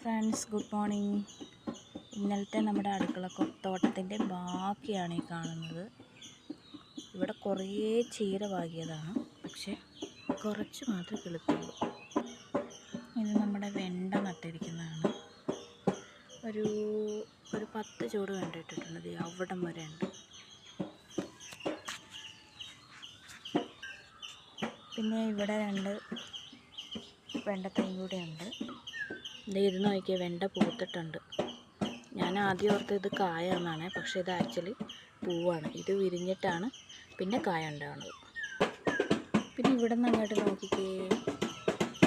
Friends good morning. ഇന്നലത്തെ നമ്മുടെ അടുക്കള തോട്ടത്തിന്റെ ബാക്കിയാണ് ഈ കാണുന്നത്. ഇവിടെ കുറേ ചീര വാകിയതാണ് പക്ഷെ കുറച്ച് മാത്രമേ കിളുത്തുള്ളൂ. ഇത് നമ്മുടെ വെണ്ട നട്ടിരിക്കുന്നതാണ്. ഒരു ഒരു പത്ത് ചൂട് കണ്ടിട്ടിട്ടുണ്ട് അവിടം വരെ ഉണ്ട്. പിന്നെ ഇവിടെ രണ്ട് വെണ്ടത്തൈ കൂടെ ഉണ്ട്. ദേ ഇത് നോക്കിയ വെണ്ട പൂത്തിട്ടുണ്ട്. ഞാൻ ആദ്യം ഓർത്ത് ഇത് കായ എന്നാണ് പക്ഷേ ഇത് ആക്ച്വലി പൂവാണ്. ഇത് വിരിഞ്ഞിട്ടാണ് പിന്നെ കായ ഉണ്ടാവുന്നത്. പിന്നെ ഇവിടെ നിന്ന് അങ്ങോട്ട് നോക്കിക്കേ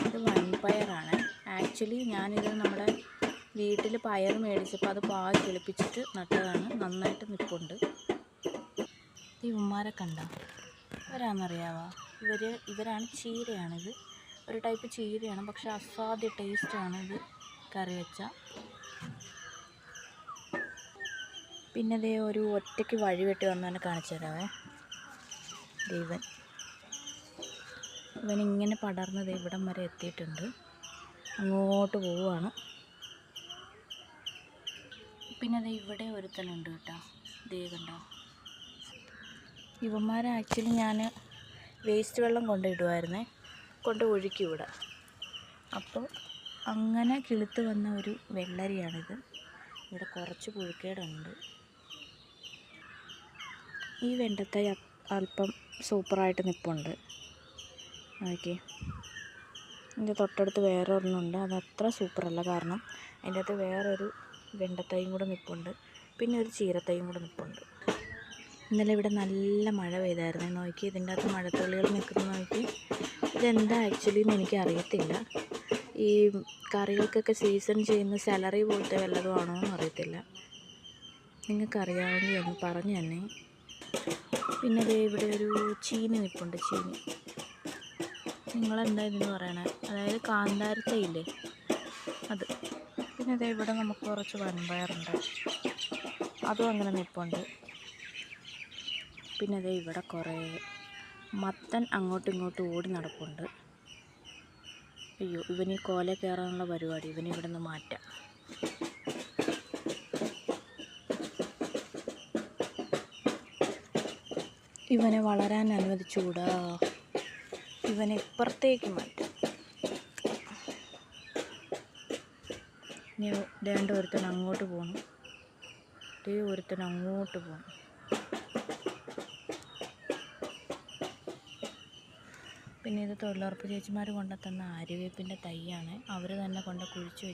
ഇത് വൺപയറാണ് ആക്ച്വലി ഞാനിത് നമ്മുടെ വീട്ടിൽ പയർ മേടിച്ചപ്പോൾ അത് പാൽ കിളിപ്പിച്ചിട്ട് നട്ടതാണ്. നന്നായിട്ട് നിൽപ്പുണ്ട് ഈ ഉമ്മാരെ കണ്ടോ? ഇവരാണെന്നറിയാവോ ഇവർ ഇവരാണ് ചീരയാണിത്. ഒരു ടൈപ്പ് ചീരയാണ് പക്ഷെ അസാധ്യ ടേസ്റ്റാണ് ഇത് കറി വെച്ച. പിന്നെ ദേ ഒരു ഒറ്റയ്ക്ക് വഴി വെട്ടി വന്നവനെ കാണിച്ചു തരാവേ. ദൈവൻ ഇവൻ. ഇങ്ങനെ പടർന്നത് ഇവിടം വരെ എത്തിയിട്ടുണ്ട്. അങ്ങോട്ട് പോവുകയാണ്. പിന്നെ അത് ഇവിടെ ഒരുത്തനുണ്ട് കേട്ടോ. ദേ കണ്ടോ. ഇവന്മാരെ ആക്ച്വലി ഞാൻ വേസ്റ്റ് വെള്ളം കൊണ്ടിടുമായിരുന്നേ കൊണ്ട് ഒഴുക്കി വിടുക അപ്പോൾ അങ്ങനെ കിളുത്ത് വന്ന ഒരു വെള്ളരിയാണിത്. ഇവിടെ കുറച്ച് പുഴുക്കേടുണ്ട്. ഈ വെണ്ടത്തൈ അല്പം സൂപ്പറായിട്ട് നിൽപ്പുണ്ട് ഓക്കെ ഇതിന്റെ തൊട്ടടുത്ത് വേറെ ഒരെണ്ണമുണ്ട് അത് അത്ര സൂപ്പറല്ല. കാരണം അതിന്റെ അകത്ത് വേറൊരു വെണ്ടത്തൈയും കൂടെ നിൽപ്പുണ്ട് പിന്നെ ഒരു ചീരത്തൈയും കൂടെ നിൽപ്പുണ്ട് ഇന്നലെ ഇവിടെ നല്ല മഴ പെയ്തായിരുന്നു. നോക്കി ഇതിന്റെ അകത്ത് മഴത്തുള്ളികൾ നിൽക്കുന്ന നോക്കി ഇതെന്താ ആക്ച്വലി എന്ന് എനിക്ക് അറിയത്തില്ല ഈ കറികൾക്കൊക്കെ സീസൺ ചെയ്യുന്ന സാലറി പോലത്തെ വല്ലതും ആണോ എന്ന് അറിയത്തില്ല. നിങ്ങൾക്ക് അറിയാമെങ്കിൽ ഒന്ന് പറഞ്ഞു തന്നെ. പിന്നെ ദേ ഇവിടെ ഒരു ചീനി നിൽപ്പുണ്ട് ചീനി. നിങ്ങളെന്താ ഇതെന്ന് പറയണേ? അതായത് കാന്താരത്തയില്ലേ? അത്. പിന്നെ ദേ ഇവിടെ നമുക്ക് കുറച്ച് വൻപയറുണ്ട്. അതും അങ്ങനെ നിൽപ്പുണ്ട് പിന്നെ ദേ ഇവിടെ കുറേ മത്തൻ അങ്ങോട്ടും ഇങ്ങോട്ടും ഓടി നടപ്പുണ്ട്. അയ്യോ ഇവന് കോല കയറാനുള്ള പരിപാടി. ഇവന് ഇവിടെ നിന്ന് മാറ്റാം. ഇവനെ വളരാൻ അനുവദിച്ചുകൂടാ. ഇവനെ ഇപ്പുറത്തേക്ക് മാറ്റാം. ഇനി രണ്ടു ഒരുത്തൻ അങ്ങോട്ട് പോകണം ദേ ഒരുത്തൻ അങ്ങോട്ട് പോകണം പിന്നെ ഇത് തൊഴിലുറപ്പ് ചേച്ചിമാർ കൊണ്ടുത്തന്ന ആര്യവേപ്പിന്റെ തൈയാണ്. അവർ തന്നെ കൊണ്ട് കുഴിച്ച്